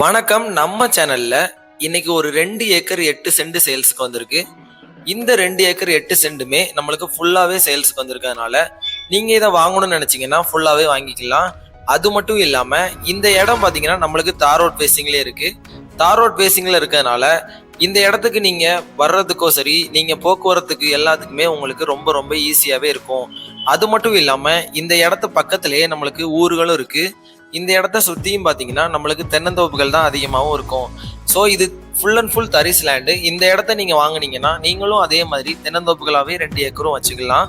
வணக்கம் நம்ம சேனல்ல இன்னைக்கு ஒரு ரெண்டு ஏக்கர் எட்டு சென்ட் சேல்ஸுக்கு வந்திருக்கு. இந்த ரெண்டு ஏக்கர் எட்டு சென்ட்டுமே நம்மளுக்கு ஃபுல்லாவே சேல்ஸுக்கு வந்திருக்கிறதுனால நீங்க இதை வாங்கணும்னு நினைச்சீங்கன்னா ஃபுல்லாவே வாங்கிக்கலாம். அது மட்டும் இல்லாம இந்த இடம் பாத்தீங்கன்னா நம்மளுக்கு தார் ரோட் பேசிங்ல இருக்கு. தார் ரோட் பேசிங்ல இருக்கிறதுனால இந்த இடத்துக்கு நீங்க வர்றதுக்கோ சரி நீங்க போக்குவரத்துக்கு எல்லாத்துக்குமே உங்களுக்கு ரொம்ப ரொம்ப ஈஸியாவே இருக்கும். அது மட்டும் இல்லாம இந்த இடத்து பக்கத்திலேயே நம்மளுக்கு ஊர்களும் இருக்கு. இந்த இடத்த சுற்றியும் பார்த்தீங்கன்னா நம்மளுக்கு தென்னந்தோப்புகள் தான் அதிகமாகவும் இருக்கும். ஸோ இது ஃபுல் அண்ட் ஃபுல் தரிஸ் லேண்டு இந்த இடத்த நீங்கள் வாங்குனீங்கன்னா நீங்களும் அதே மாதிரி தென்னந்தோப்புகளாகவே ரெண்டு ஏக்கரும் வச்சுக்கலாம்.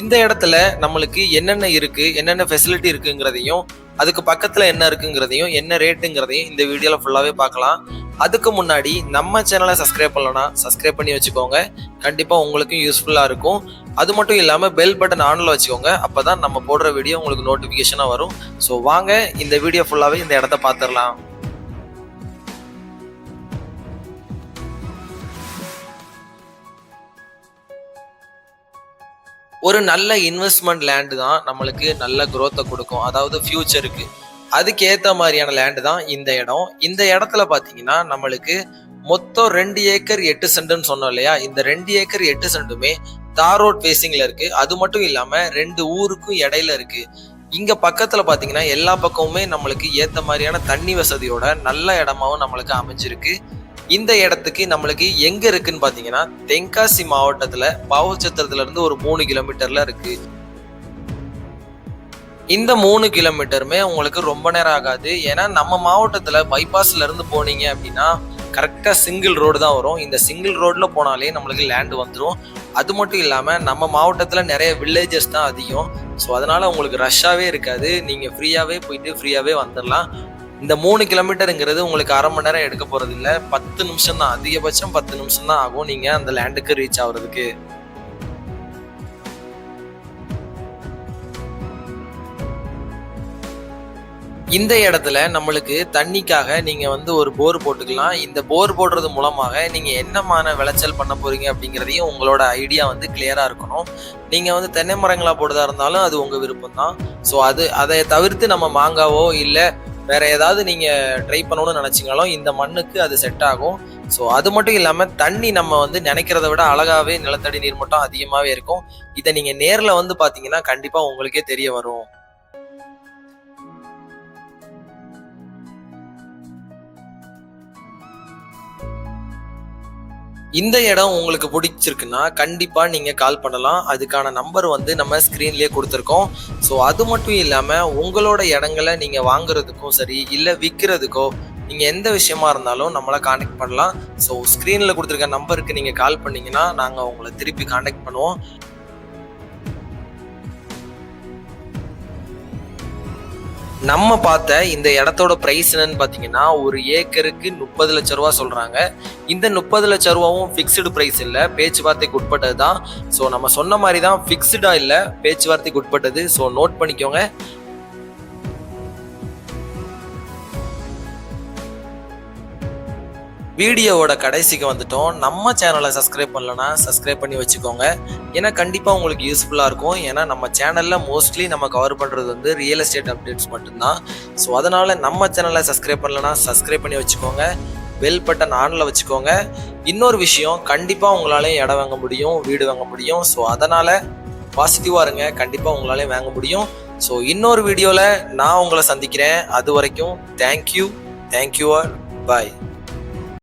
இந்த இடத்துல நம்மளுக்கு என்னென்ன இருக்குது என்னென்ன ஃபெசிலிட்டி இருக்குங்கிறதையும் அதுக்கு பக்கத்தில் என்ன இருக்குங்கிறதையும் என்ன ரேட்டுங்கிறதையும் இந்த வீடியோவில் ஃபுல்லாகவே பார்க்கலாம். அதுக்கு முன்னாடி நம்ம சேனலை சப்ஸ்கிரைப் பண்ணலன்னா சப்ஸ்கிரைப் பண்ணி வச்சுக்கோங்க. கண்டிப்பாக உங்களுக்கும் யூஸ்ஃபுல்லாக இருக்கும். அது மட்டும் இல்லாமல் பெல் பட்டன் ஆனில் வச்சுக்கோங்க. அப்போ தான் நம்ம போடுற வீடியோ உங்களுக்கு நோட்டிஃபிகேஷனாக வரும். ஸோ வாங்க இந்த வீடியோ ஃபுல்லாகவே இந்த இடத்த பார்த்துடலாம். ஒரு நல்ல இன்வெஸ்ட்மெண்ட் லேண்டு தான் நம்மளுக்கு நல்ல குரோத்தை கொடுக்கும். அதாவது ஃபியூச்சருக்கு அதுக்கு ஏத்த மாதிரியான லேண்டு தான் இந்த இடம். இந்த இடத்துல பாத்தீங்கன்னா நம்மளுக்கு மொத்தம் ரெண்டு ஏக்கர் எட்டு சென்ட்னு சொன்னோம் இல்லையா? இந்த ரெண்டு ஏக்கர் எட்டு சென்ட்டுமே தார் ரோட் ஃபேசிங்ல இருக்கு. அது மட்டும் இல்லாம ரெண்டு ஊருக்கும் இடையில இருக்கு. இங்க பக்கத்துல பாத்தீங்கன்னா எல்லா பக்கமுமே நம்மளுக்கு ஏத்த மாதிரியான தண்ணி வசதியோட நல்ல இடமாவும் நம்மளுக்கு அமைஞ்சிருக்கு. இந்த இடத்துக்கு நம்மளுக்கு எங்க இருக்குன்னு பாத்தீங்கன்னா தென்காசி மாவட்டத்துல பாவச்சத்திரத்துல இருந்து ஒரு மூணு கிலோமீட்டர்ல இருக்கு. இந்த மூணு கிலோமீட்டருமே உங்களுக்கு ரொம்ப நேரம் ஆகாது. ஏன்னா நம்ம மாவட்டத்தில் பைபாஸ்ல இருந்து போனீங்க அப்படின்னா கரெக்டாக சிங்கிள் ரோடு தான் வரும். இந்த சிங்கிள் ரோட்ல போனாலே நம்மளுக்கு லேண்ட் வந்துடும் அது மட்டும் இல்லாமல் நம்ம மாவட்டத்தில் நிறைய வில்லேஜஸ் தான் அதிகம். ஸோ அதனால உங்களுக்கு ரஷ்ஷாகவே இருக்காது. நீங்கள் ஃப்ரீயாகவே போயிட்டு ஃப்ரீயாகவே வந்துடலாம் இந்த மூணு கிலோமீட்டருங்கிறது உங்களுக்கு அரை மணி நேரம் எடுக்க போகிறது இல்லை பத்து நிமிஷம் தான் அதிகபட்சம் பத்து நிமிஷம் தான் ஆகும் நீங்கள் அந்த லேண்டுக்கு ரீச் ஆகுறதுக்கு. இந்த இடத்துல நம்மளுக்கு தண்ணிக்காக நீங்க வந்து ஒரு போர் போட்டுக்கலாம். இந்த போர் போடுறது மூலமாக நீங்க என்னமான விளைச்சல் பண்ண போறீங்க அப்படிங்கிறதையும் உங்களோட ஐடியா வந்து கிளியரா இருக்கணும். நீங்க வந்து தென்னை மரங்களா போடுறதா இருந்தாலும் அது உங்க விருப்பம் தான் ஸோ அது அதை தவிர்த்து நம்ம மாங்காவோ இல்லை வேற ஏதாவது நீங்க ட்ரை பண்ணணும்னு நினைச்சீங்களும் இந்த மண்ணுக்கு அது செட் ஆகும். ஸோ அது மட்டும் இல்லாம தண்ணி நம்ம வந்து நினைக்கிறத விட அழகாவே நிலத்தடி நீர் மட்டும் அதிகமாவே இருக்கும். இதை நீங்க நேரில் வந்து பாத்தீங்கன்னா கண்டிப்பா உங்களுக்கே தெரிய வரும். இந்த இடம் உங்களுக்கு பிடிச்சிருக்குன்னா கண்டிப்பாக நீங்கள் கால் பண்ணலாம். அதுக்கான நம்பர் வந்து நம்ம ஸ்க்ரீன்லேயே கொடுத்துருக்கோம். ஸோ அது மட்டும் இல்லாமல் உங்களோட இடங்களை நீங்கள் வாங்குறதுக்கும் சரி இல்லை விற்கிறதுக்கோ நீங்கள் எந்த விஷயமா இருந்தாலும் நம்மளை காண்டாக்ட் பண்ணலாம். ஸோ ஸ்க்ரீனில் கொடுத்துருக்க நம்பருக்கு நீங்கள் கால் பண்ணீங்கன்னா நாங்கள் உங்களை திருப்பி காண்டாக்ட் பண்ணுவோம். நம்ம பார்த்த இந்த இடத்தோட ப்ரைஸ் என்னன்னு பார்த்தீங்கன்னா ஒரு ஏக்கருக்கு முப்பது லட்ச ரூபா சொல்கிறாங்க இந்த முப்பது லட்ச ரூபாவும் ஃபிக்ஸ்டு ப்ரைஸ் இல்லை. பேச்சுவார்த்தைக்கு உட்பட்டது தான். ஸோ நம்ம சொன்ன மாதிரி தான் ஃபிக்ஸ்டாக இல்லை பேச்சுவார்த்தைக்கு உட்பட்டது. ஸோ நோட் பண்ணிக்கோங்க. வீடியோவோட கடைசிக்கு வந்துட்டோம். நம்ம சேனலை சப்ஸ்கிரைப் பண்ணலன்னா சப்ஸ்கிரைப் பண்ணி வச்சுக்கோங்க. ஏன்னா கண்டிப்பாக உங்களுக்கு யூஸ்ஃபுல்லாக இருக்கும். ஏன்னா நம்ம சேனலில் மோஸ்ட்லி நம்ம கவர் பண்ணுறது வந்து ரியல் எஸ்டேட் அப்டேட்ஸ் மட்டும்தான். ஸோ அதனால் நம்ம சேனலை சப்ஸ்கிரைப் பண்ணலன்னா சப்ஸ்கிரைப் பண்ணி வச்சுக்கோங்க. பெல் பட்டன் ஆனில் வச்சுக்கோங்க. இன்னொரு விஷயம் கண்டிப்பாக உங்களாலேயும் இடம் வாங்க முடியும் வீடு வாங்க முடியும். ஸோ அதனால் பாசிட்டிவாக இருங்க. கண்டிப்பாக உங்களாலையும் வாங்க முடியும். ஸோ இன்னொரு வீடியோவில் நான் உங்களை சந்திக்கிறேன். அது வரைக்கும் தேங்க்யூ தேங்க்யூ ஆல் பாய்